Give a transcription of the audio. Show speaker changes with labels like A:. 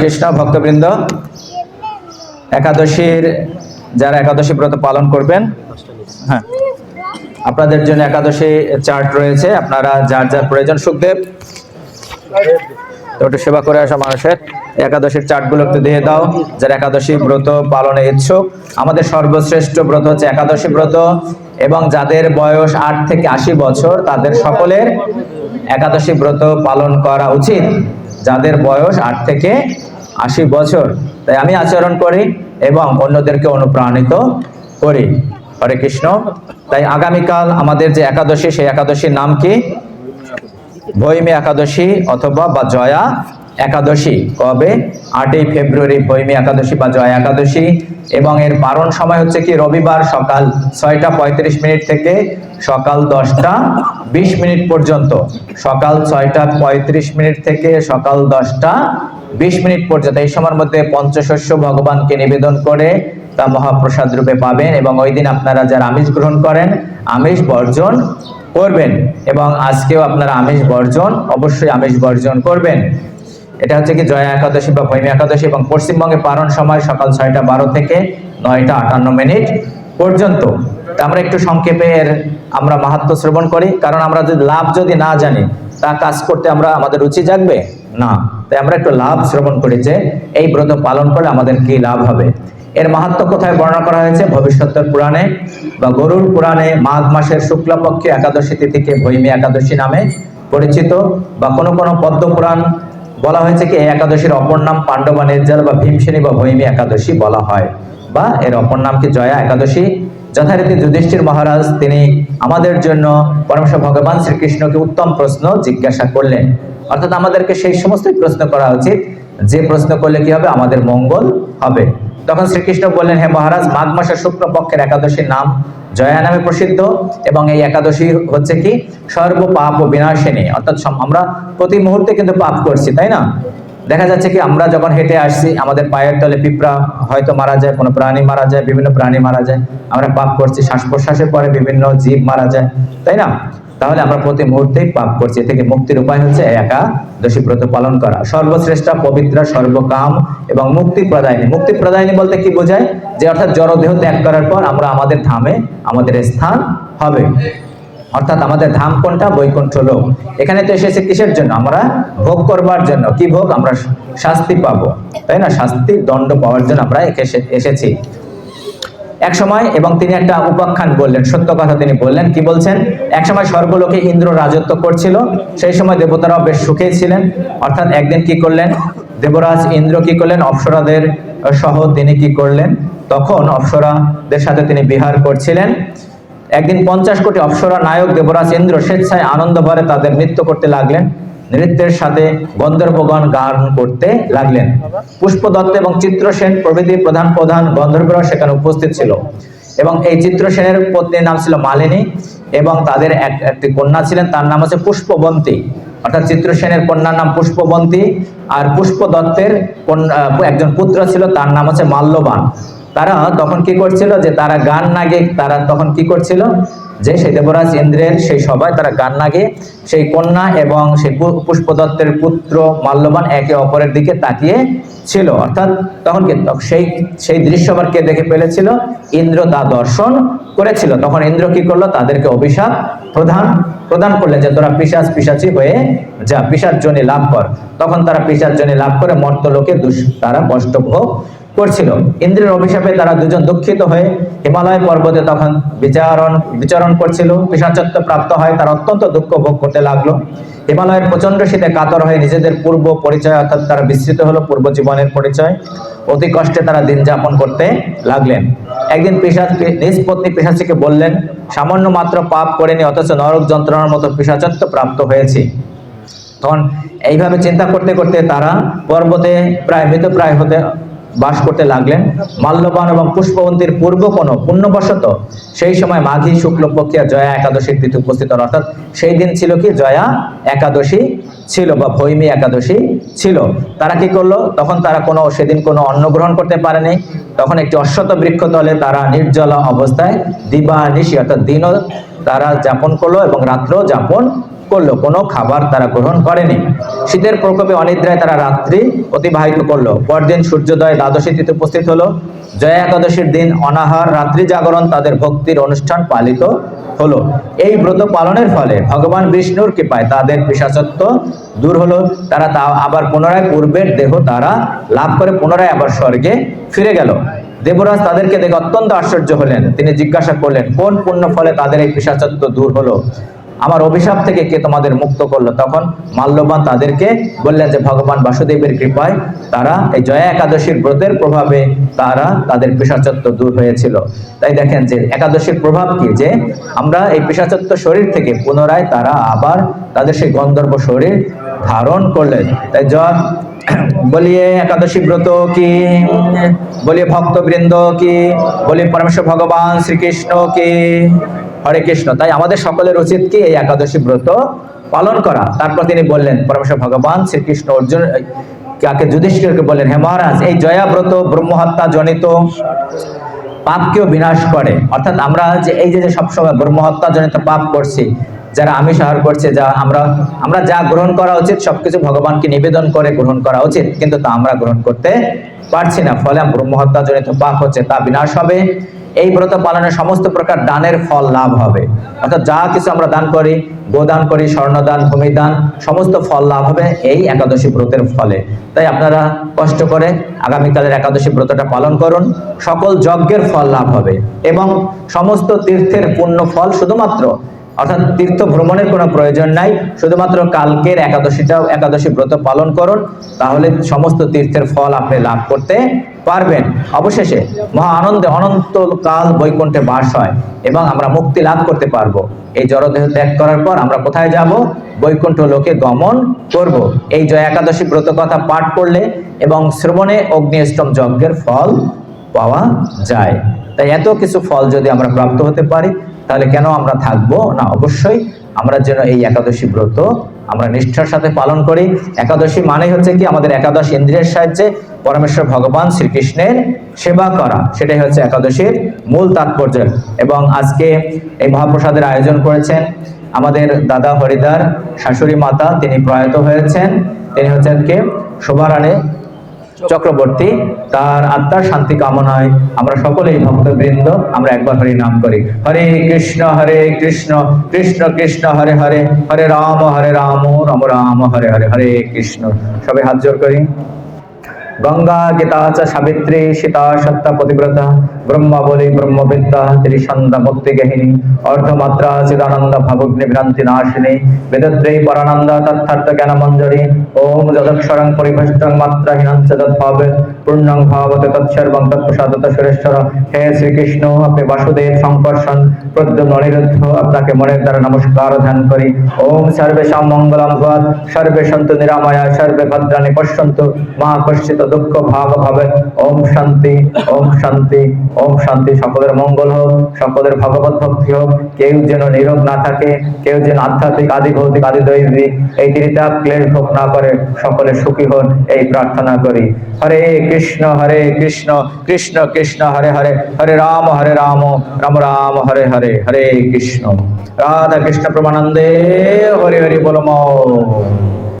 A: কৃষ্ণ ভক্তবৃন্দ একাদশীর যারা একাদশী ব্রত পালন করবেন হ্যাঁ আপনাদের জন্য একাদশী চার্ট রয়েছে আপনারা যার যার প্রয়োজন সুখদেব তো সেবা করে আসা মানুষের একাদশীর চার্ট গুলো একটু দিয়ে দাও যারা একাদশী ব্রত পালনে ইচ্ছুক আমাদের সর্বশ্রেষ্ঠ ব্রত হচ্ছে একাদশী ব্রত এবং যাদের বয়স আট থেকে আশি বছর তাদের সকলের একাদশী ব্রত পালন করা উচিত যাদের বয়স আট থেকে আশি বছর তাই আমি আচরণ করি এবং অন্যদেরকে অনুপ্রাণিত করি হরে কৃষ্ণ তাই আগামীকাল আমাদের যে একাদশী সেই একাদশীর নাম কি ভৈমী একাদশী অথবা বা জয়া একাদশী কবে আটই ফেব্রুয়ারি বৈমী একাদশী বা জয়া একাদশী এবং এর পারণ সময় হচ্ছে কি রবিবার সকাল ছয়টা পঁয়ত্রিশ মিনিট থেকে সকাল দশটা বিশ মিনিট পর্যন্ত সকাল ছয়টা পঁয়ত্রিশ মিনিট থেকে সকাল দশটা বিশ মিনিট পর্যন্ত এই সময়ের মধ্যে পঞ্চশস্য ভগবানকে নিবেদন করে তা মহাপ্রসাদ রূপে পাবেন এবং ওই দিন আপনারা যারা আমিষ গ্রহণ করেন আমিষ বর্জন করবেন এবং আজকেও আপনারা আমিষ বর্জন অবশ্যই আমিষ বর্জন করবেন এটা হচ্ছে কি জয়া একাদশী বা ভৈমী একাদশী এবং পশ্চিমবঙ্গে পারণ সময় সকাল ছয়টা বারো থেকে নয়টা আটান্ন মিনিট পর্যন্ত তা আমরা একটু সংক্ষেপে এর আমরা মাহাত্ম শ্রবণ করি কারণ আমরা যদি লাভ যদি না জানি তা কাজ করতে আমরা আমাদের রুচি জাগবে না তাই আমরা একটু লাভ শ্রবণ করি যে এই ব্রত পালন করলে আমাদের কি লাভ হবে এর মাহাত্ম কোথায় বর্ণনা করা হয়েছে ভবিষ্যতের পুরাণে বা গরুর পুরাণে মাঘ মাসের শুক্লপক্ষে একাদশী তিথিকে ভৈমী একাদশী নামে পরিচিত বা কোনো কোনো পদ্ম পুরাণ বলা হয়েছে কি এই একাদশীর অপর নাম পাণ্ডবা নির্জাল বা ভীমসেনী বা ভৈমী একাদশী বলা হয় বা এর অপর নাম কি জয়া একাদশী যথারীতি যুধিষ্ঠির মহারাজ তিনি আমাদের জন্য পরমেশ্বর ভগবান শ্রীকৃষ্ণকে উত্তম প্রশ্ন জিজ্ঞাসা করলেন অর্থাৎ আমাদেরকে সেই সমস্ত প্রশ্ন করা উচিত যে প্রশ্ন করলে কি হবে আমাদের মঙ্গল হবে তখন শ্রীকৃষ্ণ বললেন হে মহারাজ মাঘ মাসের পক্ষের একাদশীর নাম জয়া নামে প্রসিদ্ধ এবং এই একাদশী হচ্ছে কি সর্ব পাপ ও বিনাশিনী অর্থাৎ আমরা প্রতি মুহূর্তে কিন্তু পাপ করছি তাই না দেখা যাচ্ছে কি আমরা যখন হেঁটে আসছি আমাদের পায়ের তলে পিঁপড়া হয়তো মারা যায় কোনো প্রাণী মারা যায় বিভিন্ন প্রাণী মারা যায় আমরা পাপ করছি শ্বাস প্রশ্বাসের পরে বিভিন্ন জীব মারা যায় তাই না তাহলে আমরা প্রতি মুহূর্তেই পাপ করছি থেকে মুক্তির উপায় হচ্ছে একা দোষী ব্রত পালন করা সর্বশ্রেষ্ঠ পবিত্র সর্বকাম এবং মুক্তি প্রদায়নী মুক্তি প্রদায়নী বলতে কি বোঝায় যে অর্থাৎ জড়দেহ ত্যাগ করার পর আমরা আমাদের ধামে আমাদের স্থান হবে অর্থাৎ আমাদের ধাম কোনটা বৈকুণ্ঠ লোক এখানে তো এসেছে কিসের জন্য আমরা ভোগ করবার জন্য কি ভোগ আমরা শাস্তি পাবো তাই না শাস্তি দণ্ড পাওয়ার জন্য আমরা এসেছি এক সময় এবং তিনি একটা উপাখ্যান বললেন সত্য কথা তিনি বললেন কি বলছেন এক সময় স্বর্গলোকে ইন্দ্র রাজত্ব করছিল সেই সময় দেবতারাও বেশ সুখেই ছিলেন অর্থাৎ একদিন কি করলেন দেবরাজ ইন্দ্র কি করলেন অপসরাদের সহ তিনি কি করলেন তখন অপসরাদের সাথে তিনি বিহার করছিলেন একদিন পঞ্চাশ কোটি অপসরা নায়ক দেবরাজ ইন্দ্র স্বেচ্ছায় আনন্দ ভরে তাদের নৃত্য করতে লাগলেন নৃত্যের সাথে গন্ধর্বগণ গান করতে লাগলেন পুষ্প দত্ত এবং চিত্র সেন প্রভৃতি প্রধান প্রধান গন্ধর্বরা সেখানে উপস্থিত ছিল এবং এই চিত্র সেনের পত্নীর নাম ছিল মালিনী এবং তাদের এক একটি কন্যা ছিলেন তার নাম হচ্ছে পুষ্পবন্তী অর্থাৎ চিত্রসেনের কন্যার নাম পুষ্পবন্তী আর পুষ্প দত্তের একজন পুত্র ছিল তার নাম হচ্ছে মাল্যবান তারা তখন কি করছিল যে তারা গান না তারা তখন কি করছিল যে সেই দেবরাজ ইন্দ্রের সেই সভায় তারা গান না সেই কন্যা এবং সেই পুষ্প দত্তের পুত্র মাল্যবান একে অপরের দিকে তাকিয়ে ছিল অর্থাৎ তখন সেই সেই দৃশ্য আবার কে দেখে ফেলেছিল ইন্দ্র তা দর্শন করেছিল তখন ইন্দ্র কি করলো তাদেরকে অভিশাপ প্রধান প্রদান করলে যে তোরা পিসাজ পিসাচি হয়ে যা পিসার জন্য লাভ কর তখন তারা পিসার জন্য লাভ করে মর্তলোকে তারা কষ্ট ভোগ করছিল ইন্দ্রের অভিশাপে তারা দুজন দুঃখিত হয়ে হিমালয় পর্বতে তখন বিচারণ বিচরণ করছিল পিসাচত্ব প্রাপ্ত হয় তারা অত্যন্ত দুঃখ ভোগ করতে লাগলো হিমালয়ের প্রচন্ড শীতে কাতর হয়ে নিজেদের পূর্ব পরিচয় অর্থাৎ তারা বিস্তৃত হলো পূর্ব জীবনের পরিচয় অতি কষ্টে তারা দিন যাপন করতে লাগলেন একদিন পিসাচ নিজ পত্নী বললেন সামান্য মাত্র পাপ করেনি অথচ নরক যন্ত্রণার মতো পেশাচত্ব প্রাপ্ত হয়েছি তখন এইভাবে চিন্তা করতে করতে তারা পর্বতে প্রায় মৃতপ্রায় হতে বাস করতে লাগলেন মাল্যবান এবং পুষ্পবন্তীর পূর্ব কোনো পুণ্যবশত সেই সময় মাঘী শুক্লপক্ষিয়া জয়া একাদশীর তিথি উপস্থিত হন অর্থাৎ সেই দিন ছিল কি জয়া একাদশী ছিল বা ভৈমী একাদশী ছিল তারা কি করলো তখন তারা কোনো সেদিন কোনো অন্ন গ্রহণ করতে পারেনি তখন একটি অশ্বত বৃক্ষ তলে তারা নির্জলা অবস্থায় দিবা নিশি অর্থাৎ দিন তারা যাপন করলো এবং রাত্রেও যাপন করলো কোনো খাবার তারা গ্রহণ করেনি শীতের প্রকোপে অনিদ্রায় তারা রাত্রি অতিবাহিত করলো পরদিন সূর্যোদয় দ্বাদশী তিথি উপস্থিত হলো জয়া একাদশীর দিন অনাহার রাত্রি জাগরণ তাদের ভক্তির অনুষ্ঠান পালিত হলো এই ব্রত পালনের ফলে ভগবান বিষ্ণুর কৃপায় তাদের পেশাচত্ব দূর হলো তারা তা আবার পুনরায় পূর্বের দেহ তারা লাভ করে পুনরায় আবার স্বর্গে ফিরে গেল দেবরাজ তাদেরকে দেখে অত্যন্ত আশ্চর্য হলেন তিনি জিজ্ঞাসা করলেন কোন পুণ্য ফলে তাদের এই পিসাচত্ব দূর হলো আমার অভিশাপ থেকে কে তোমাদের মুক্ত করলো তখন মাল্যবান তাদেরকে বললেন যে ভগবান বাসুদেবের কৃপায় তারা এই জয়া একাদশীর ব্রতের প্রভাবে তারা তাদের পেশাচত্ব দূর হয়েছিল তাই দেখেন যে একাদশীর প্রভাব কি যে আমরা এই পেশাচত্ব শরীর থেকে পুনরায় তারা আবার তাদের সেই গন্ধর্ব শরীর ধারণ করলেন তাই জন বলিয়ে একাদশী ব্রত কি বলিয়ে বৃন্দ কি বলি পরমেশ্বর ভগবান শ্রীকৃষ্ণ কি হরে কৃষ্ণ তাই আমাদের সকলের উচিত কি এই একাদশী ব্রত পালন করা তারপর তিনি বললেন পরমেশ্বর ভগবান শ্রীকৃষ্ণ অর্জুন কাকে যুধিষ্ঠিরকে বললেন হে মহারাজ এই জয়াব্রত ব্রহ্মহত্যা জনিত পাপকেও বিনাশ করে অর্থাৎ আমরা যে এই যে সবসময় ব্রহ্মহত্যা জনিত পাপ করছি যারা আমি আহার করছে যা আমরা আমরা যা গ্রহণ করা উচিত সবকিছু ভগবানকে নিবেদন করে গ্রহণ করা উচিত কিন্তু তা আমরা গ্রহণ করতে পারছি না ফলে ব্রহ্মহত্যা জনিত পাপ হচ্ছে তা বিনাশ হবে এই ব্রত পালনের সমস্ত প্রকার দানের ফল লাভ হবে অর্থাৎ যা কিছু আমরা দান করি গোদান করি স্বর্ণদান ভূমিদান সমস্ত ফল লাভ হবে এই একাদশী ব্রতের ফলে তাই আপনারা কষ্ট করে আগামীকালের একাদশী ব্রতটা পালন করুন সকল যজ্ঞের ফল লাভ হবে এবং সমস্ত তীর্থের পূর্ণ ফল শুধুমাত্র অর্থাৎ তীর্থ ভ্রমণের কোনো প্রয়োজন নাই শুধুমাত্র কালকের একাদশীটাও একাদশী ব্রত পালন করুন তাহলে সমস্ত তীর্থের ফল আপনি লাভ করতে পারবেন অবশেষে মহা আনন্দে অনন্তকাল বৈকুণ্ঠে বাস হয় এবং আমরা মুক্তি লাভ করতে পারবো এই জড়দেহ ত্যাগ করার পর আমরা কোথায় যাব বৈকুণ্ঠ লোকে গমন করব। এই জয় একাদশী ব্রত কথা পাঠ করলে এবং শ্রবণে অগ্নিষ্টম যজ্ঞের ফল পাওয়া যায় তাই এত কিছু ফল যদি আমরা প্রাপ্ত হতে পারি তাহলে কেন আমরা থাকবো না অবশ্যই আমরা যেন এই একাদশী ব্রত আমরা নিষ্ঠার সাথে পালন করি একাদশী মানে হচ্ছে কি আমাদের একাদশ ইন্দ্রিয়ের সাহায্যে পরমেশ্বর ভগবান শ্রীকৃষ্ণের সেবা করা সেটাই হচ্ছে একাদশীর মূল তাৎপর্য এবং আজকে এই মহাপ্রসাদের আয়োজন করেছেন আমাদের দাদা হরিদার শাশুড়ি মাতা তিনি প্রয়াত হয়েছেন তিনি হচ্ছেন কে শোভারানী চক্রবর্তী তার আত্মার শান্তি কামনায় আমরা সকলেই ভক্ত বৃন্দ আমরা একবার হরি নাম করি হরে কৃষ্ণ হরে কৃষ্ণ কৃষ্ণ কৃষ্ণ হরে হরে হরে রাম হরে রাম রাম রাম হরে হরে হরে কৃষ্ণ সবাই হাত জোর করি গঙ্গা গীতা সাবিত্রী সীতা সত্তা পতিব্রতা ব্রহ্মা বলে ব্রহ্মবিদ্যা ত্রিসন্ধ্যা মুক্তিগেহিনী অর্ধমাত্রা চিদানন্দ ভাবগ্নি ভ্রান্তি নাশিনী বেদত্রয়ী পরানন্দ তথার্থ জ্ঞান মঞ্জরী ওম যদক্ষরং পরিভষ্টং মাত্রাহীনং তদ্ভাবে পূর্ণং ভাবতে তৎসর্বং তৎপ্রসাদ সুরেশ্বর হে শ্রীকৃষ্ণ আপনি বাসুদেব সংকর্ষণ প্রদ্যুম্ন অনিরুদ্ধ আপনাকে মনের দ্বারা নমস্কার ধ্যান করি ওম সর্বেশাম মঙ্গলম ভাত সর্বে সন্তু নিরাময়া সর্বে ভদ্রাণী পশ্যন্তু মা কশ্চিত দুঃখ ভাব ভাবে ওম শান্তি ওম শান্তি ওম শান্তি সকলের মঙ্গল হোক সকলের ভগবত ভক্তি হোক কেউ যেন নীরব না থাকে কেউ যেন আধ্যাত্মিক আদি ভৌতিক আদি দৈবিক এই তিরিতা ক্লেশ ভোগ না করে সকলে সুখী হন এই প্রার্থনা করি হরে কৃষ্ণ হরে কৃষ্ণ কৃষ্ণ কৃষ্ণ হরে হরে হরে রাম হরে রাম রাম রাম হরে হরে হরে কৃষ্ণ রাধা কৃষ্ণ প্রমানন্দে হরে হরি বলম